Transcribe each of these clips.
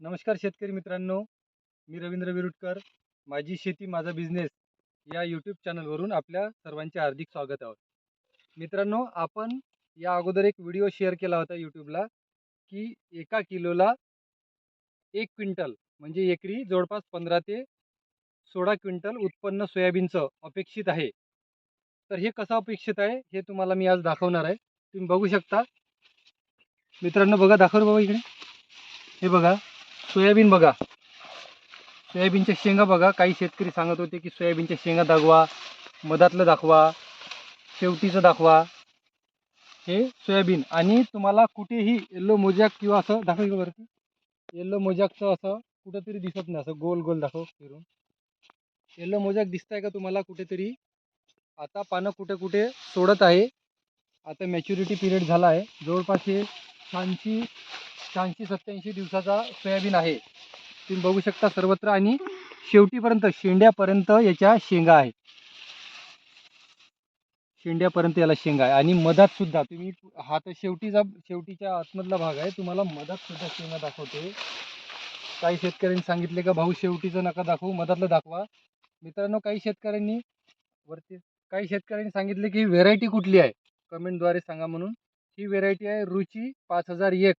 नमस्कार शेतकरी मित्रांनो मी रवींद्र विरुटकर माझी शेती माझा बिझनेस या यूट्यूब चॅनलवरून आपल्या सर्वांचे हार्दिक स्वागत आहोत. मित्रांनो आपण या अगोदर एक व्हिडिओ शेअर केला होता यूट्यूबला की एका किलोला एक क्विंटल म्हणजे एकरी जवळपास पंधरा ते सोळा क्विंटल उत्पन्न सोयाबीनचं अपेक्षित आहे. तर हे कसं अपेक्षित आहे हे तुम्हाला मी आज दाखवणार आहे. तुम्ही बघू शकता. मित्रांनो बघा दाखव बाबा इकडे. हे बघा. सोयाबीन बघा. सोयाबीनच्या शेंगा बघा. काही शेतकरी सांगत होते की सोयाबीनच्या शेंगा दाखवा मधातलं दाखवा शेवटीचं दाखवा. हे सोयाबीन. आणि तुम्हाला कुठेही येल्लो मोजॅक किंवा असं दाखव का? वरती येल्लो मोजॅकचं असं कुठंतरी दिसत नाही. असं गोल गोल दाखव फिरून. येल्लो मोजॅक दिसतंय का तुम्हाला कुठेतरी? आता पानं कुठे कुठे सोडत आहे. आता मॅच्युरिटी पिरियड झाला आहे. जवळपास हे शहाऐंशी शहाऐंशी सत्याऐंशी दिवसाचा सोयाबीन आहे. तुम्ही बघू शकता सर्वत्र आणि शेवटीपर्यंत शेंड्यापर्यंत याच्या शेंगा आहे शेंड्यापर्यंत याला शेंगा आहे. आणि मधात सुद्धा तुम्ही हा तर शेवटीचा शेवटीच्या आतमधला भाग आहे. तुम्हाला मधात सुद्धा शेंगा दाखवते. काही शेतकऱ्यांनी सांगितले का भाऊ शेवटीचं नका दाखवू मधातलं दाखवा. मित्रांनो काही शेतकऱ्यांनी वरती काही शेतकऱ्यांनी सांगितले की व्हेरायटी कुठली आहे? कमेंटद्वारे सांगा म्हणून. ही व्हेरायटी आहे रुची पाच हजार एक.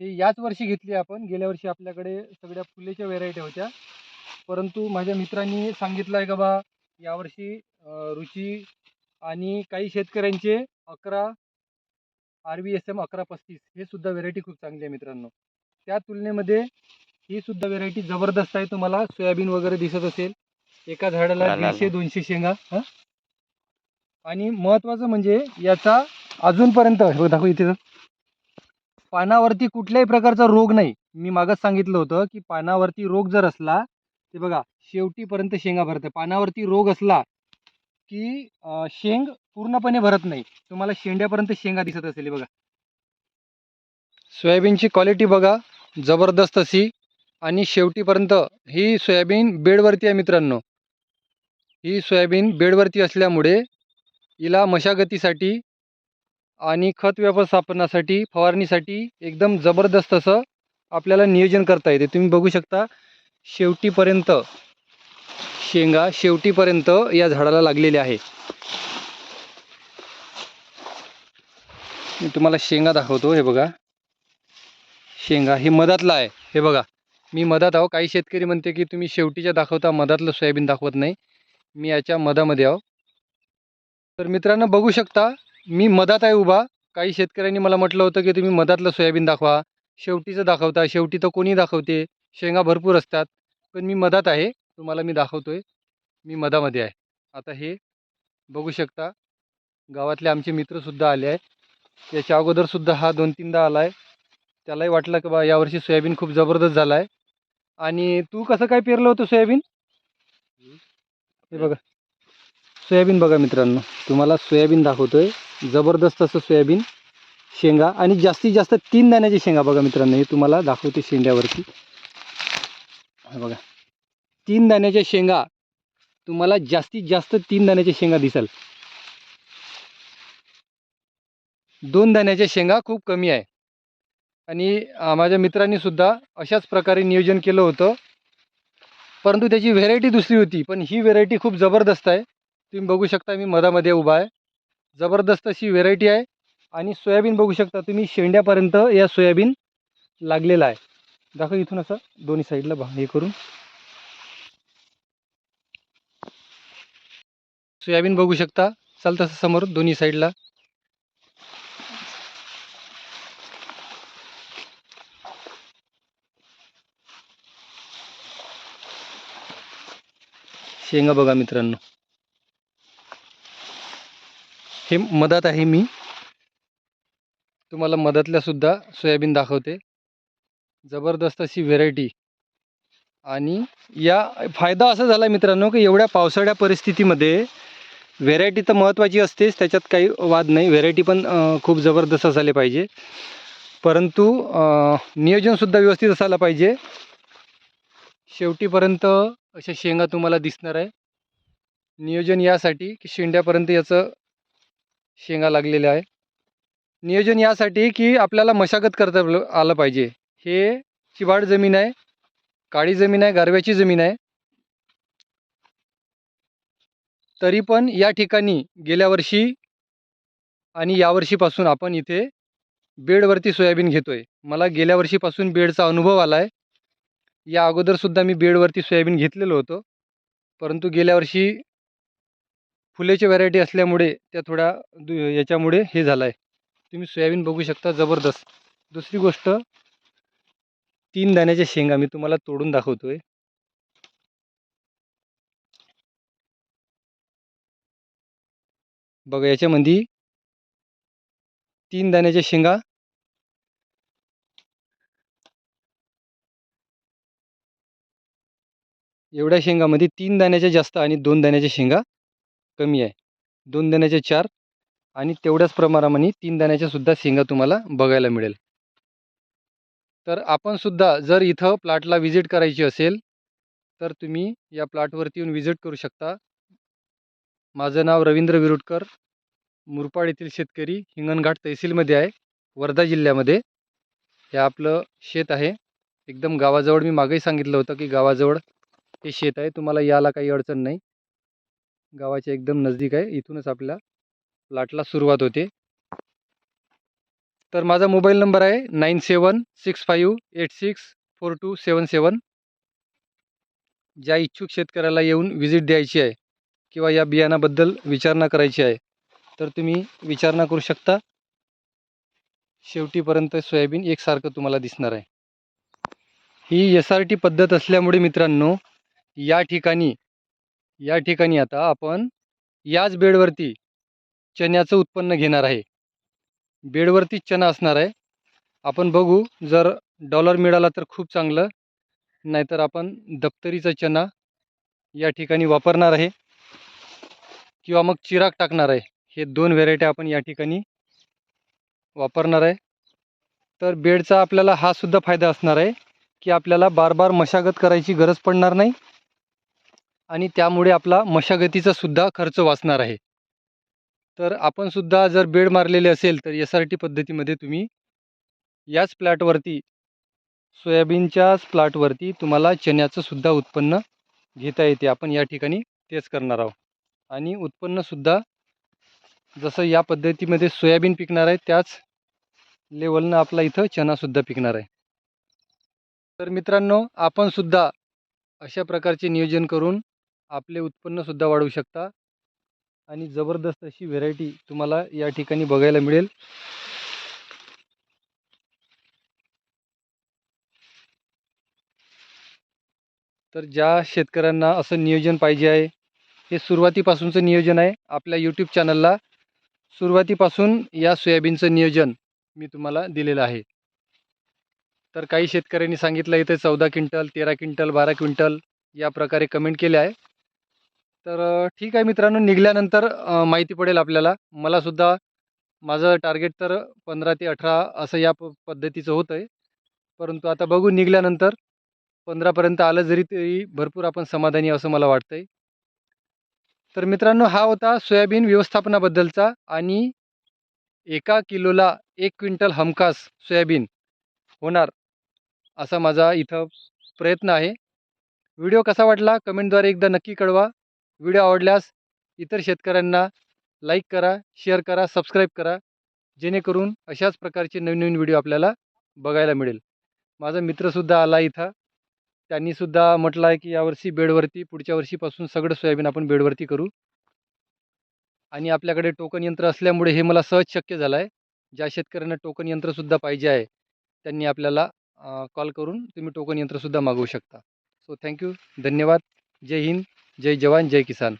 ही याच वर्षी घेतली आपण. गेल्या वर्षी आपल्याकडे सगळ्या फुलेच्या व्हेरायटी होत्या. परंतु माझ्या मित्रांनी सांगितलं आहे का बा यावर्षी रुची आणि काही शेतकऱ्यांचे अकरा आर व्ही एस एम अकरा पस्तीस हे सुद्धा व्हेरायटी खूप चांगली आहे मित्रांनो. त्या तुलनेमध्ये ही सुद्धा व्हेरायटी जबरदस्त आहे. तुम्हाला सोयाबीन वगैरे दिसत असेल. एका झाडाला. दीडशे दोनशे शेंगा हां? आणि महत्त्वाचं म्हणजे याचा अजूनपर्यंत हे दाखव इथे. पानावरती कुठल्याही प्रकारचा रोग नाही. मी मागच सांगितलं होतं की पानावरती रोग जर असला ते बघा शेवटीपर्यंत शेंगा भरते. पानावरती रोग असला की शेंग पूर्णपणे भरत नाही. तुम्हाला शेंड्यापर्यंत शेंगा दिसत असेल बघा. सोयाबीनची क्वालिटी बघा जबरदस्त अशी. आणि शेवटीपर्यंत ही सोयाबीन बेडवरती आहे मित्रांनो. ही सोयाबीन बेडवरती असल्यामुळे हिला मशागतीसाठी आणि खत व्यवस्थापनासाठी फवारणीसाठी एकदम जबरदस्त असं आपल्याला नियोजन करता येते. तुम्ही बघू शकता शेवटीपर्यंत शेंगा शेवटीपर्यंत या झाडाला लागलेल्या आहे मी तुम्हाला शेंगा दाखवतो हे बघा. शेंगा हे मधातला आहे हे बघा. मी मधात आहो. काही शेतकरी म्हणते की तुम्ही शेवटीच्या दाखवता मधातलं सोयाबीन दाखवत नाही. मी याच्या मधामध्ये आहो. तर मित्रांनो बघू शकता मी मधात आहे उभा. काही शेतकऱ्यांनी मला म्हटलं होतं की तुम्ही मधातलं सोयाबीन दाखवा शेवटीचं दाखवता शेवटी तर कोणी दाखवते शेंगा भरपूर असतात पण मी मधात आहे तुम्हाला मी दाखवतोय मी मधामध्ये आहे. आता हे बघू शकता गावातले आमचे मित्रसुद्धा आले आहे याच्या अगोदरसुद्धा हा दोन तीनदा आला आहे त्यालाही वाटलं की बा यावर्षी सोयाबीन खूप जबरदस्त झाला आहे आणि तू कसं काय पेरलं होतं सोयाबीन? हे बघा. सोयाबीन बघा मित्रांनो तुम्हाला सोयाबीन दाखवतोय. जबरदस्त असं सोयाबीन शेंगा आणि जास्तीत जास्त तीन दाण्याची शेंगा बघा मित्रांनो हे तुम्हाला दाखवते शेंड्यावरती. बघा तीन दाण्याच्या शेंगा तुम्हाला जास्तीत जास्त तीन दाण्याच्या शेंगा दिसाल. दोन दाण्याच्या शेंगा खूप कमी आहे. आणि माझ्या मित्रांनी सुद्धा अशाच प्रकारे नियोजन केलं होतं. परंतु त्याची व्हेरायटी दुसरी होती पण ही व्हेरायटी खूप जबरदस्त आहे. तुम्ही बघू शकता मी मधामध्ये उभा आहे. जबरदस्त अशी व्हेरायटी आहे. आणि सोयाबीन बघू शकता तुम्ही शेंड्यापर्यंत या सोयाबीन लागलेला आहे. दाखव इथून असं दोन्ही साईडला हे करून. सोयाबीन बघू शकता. चाल तसं समोर दोन्ही साईडला शेंगा बघा मित्रांनो. हे मधात आहे मी. तुम्हाला मधातल्या सुद्धा सोयाबीन दाखवते. जबरदस्त अशी व्हेरायटी आणि या फायदा असा झाला मित्रांनो की एवढ्या पावसाळ्या परिस्थितीमध्ये व्हेरायटी तर महत्त्वाची असतेच त्याच्यात काही वाद नाही. व्हेरायटी पण खूप जबरदस्त असायला पाहिजे. परंतु नियोजनसुद्धा व्यवस्थित असायला पाहिजे. शेवटीपर्यंत अशा शेंगा तुम्हाला दिसणार आहे. नियोजन यासाठी की शेंड्यापर्यंत याचं शेंगा लागलेल्या आहे. नियोजन यासाठी की आपल्याला मशागत करता आलं- पाहिजे. हे चिबाड जमीन आहे काळी जमीन आहे गारव्याची जमीन आहे. तरी पण या ठिकाणी गेल्या वर्षी आणि यावर्षीपासून आपण इथे बेडवरती सोयाबीन घेतोय. मला गेल्या वर्षीपासून बेडचा अनुभव आला आहे या अगोदरसुद्धा मी बेडवरती सोयाबीन घेतलेलं होतं. परंतु गेल्या वर्षी फुलेची व्हरायटी असल्यामुळे त्या थोड्या दु याच्यामुळे हे झालं आहे तुम्ही सोयाबीन बघू शकता जबरदस्त. दुसरी गोष्ट तीन दाण्याच्या शेंगा मी तुम्हाला तोडून दाखवतोय. बघा याच्यामध्ये तीन दाण्याच्या शेंगा. एवढ्या शेंगामध्ये तीन दाण्याच्या जास्त आणि दोन दाण्याच्या शेंगा. कमी आहे. दोन दाण्याच्या चार आणि तेवढ्याच प्रमाणामध्ये तीन दाण्याच्या सुद्धा शेंगा तुम्हाला बघायला मिळेल. तर आपण सुद्धा जर इथं प्लॉटला व्हिजिट करायची असेल तर तुम्ही या प्लॉटवरती येऊन व्हिजिट करू शकता. माझं नाव रवींद्र विरुटकर मुरपाड येथील शेतकरी हिंगणघाट तहसीलमध्ये आहे वर्धा जिल्ह्यामध्ये. हे आपलं शेत आहे. एकदम गावाजवळ मी मागेही सांगितलं होतं की गावाजवळ हे शेत आहे तुम्हाला यायला काही अडचण नाही. गावाच्या एकदम नजदीक आहे. इथूनच आपल्या प्लॉटला सुरुवात होते. तर माझा मोबाईल नंबर आहे nine seven six five eight six four two seven seven ज्या इच्छुक शेतकऱ्याला येऊन व्हिजिट द्यायची आहे किंवा या बियाणाबद्दल विचारणा करायची आहे तर तुम्ही विचारणा करू शकता. शेवटीपर्यंत सोयाबीन एकसारखं तुम्हाला दिसणार आहे. ही एस आर टी पद्धत असल्यामुळे मित्रांनो या ठिकाणी या ठिकाणी आता आपण याच बेडवरती चण्याचं उत्पन्न घेणार आहे. बेडवरतीच चणा असणार आहे. आपण बघू जर डॉलर मिळाला तर खूप चांगलं. नाहीतर आपण दप्तरीचा चणा या ठिकाणी वापरणार आहे. किंवा मग चिराग टाकणार आहे. हे दोन व्हेरायटी आपण या ठिकाणी वापरणार आहे. तर बेडचा आपल्याला हा सुद्धा फायदा असणार आहे की आपल्याला बार बार मशागत करायची गरज पडणार नाही. आणि त्यामुळे आपला मशागतीचा सुद्धा खर्च वाचणार आहे. तर आपण सुद्धा जर बेड मारलेले असेल तर एस आर टी पद्धतीमध्ये तुम्ही याच प्लॅटवरती सोयाबीनच्याच प्लॉटवरती तुम्हाला चण्याचं सुद्धा उत्पन्न घेता येते. आपण या ठिकाणी तेच करणार आहोत. आणि उत्पन्नसुद्धा जसं या पद्धतीमध्ये सोयाबीन पिकणार आहे त्याच लेवलनं आपला इथं चणासुद्धा पिकणार आहे. तर मित्रांनो आपणसुद्धा अशा प्रकारचे नियोजन करून आपले उत्पन्नसुद्धा वाढवू शकता आणि जबरदस्त अशी व्हेरायटी तुम्हाला या ठिकाणी बघायला मिळेल. तर ज्या शेतकऱ्यांना असं नियोजन पाहिजे आहे हे सुरुवातीपासूनचं नियोजन आहे. आपल्या यूट्यूब चॅनलला सुरुवातीपासून या सोयाबीनचं नियोजन मी तुम्हाला दिलेलं आहे. तर काही शेतकऱ्यांनी सांगितलं इथे चौदा क्विंटल तेरा क्विंटल बारा क्विंटल या प्रकारे कमेंट केले आहे. तर ठीक आहे मित्रांनो निघाल्यानंतर माहिती पडेल आपल्याला. मलासुद्धा माझं टार्गेट तर पंधरा ते अठरा असं या प पद्धतीचं होतं आहे परंतु आता बघू निघाल्यानंतर पंधरापर्यंत आलं जरी तरी भरपूर आपण समाधानी असं मला वाटतं आहे तर मित्रांनो हा होता सोयाबीन व्यवस्थापनाबद्दलचा आणि एका किलोला एक क्विंटल हमखास सोयाबीन होणार असा माझा इथं प्रयत्न आहे. व्हिडिओ कसा वाटला कमेंटद्वारे एकदा नक्की कळवा. व्हिडिओ आवडल्यास इतर शेतकऱ्यांना लाईक करा शेअर करा सबस्क्राईब करा. जेणेकरून अशाच प्रकारचे नवीन नवीन व्हिडिओ आपल्याला बघायला मिळेल. माझा मित्रसुद्धा आला इथं. त्यांनीसुद्धा म्हटलं आहे की यावर्षी बेडवरती पुढच्या वर्षीपासून सगळं सोयाबीन आपण बेडवरती करू. आणि आपल्याकडे टोकन यंत्र असल्यामुळे हे मला सहज शक्य झालं आहे ज्या शेतकऱ्यांना टोकन यंत्रसुद्धा पाहिजे आहे त्यांनी आपल्याला कॉल करून तुम्ही टोकन यंत्रसुद्धा मागवू शकता. सो थँक्यू धन्यवाद. जय हिंद. जय जवान जय किसान.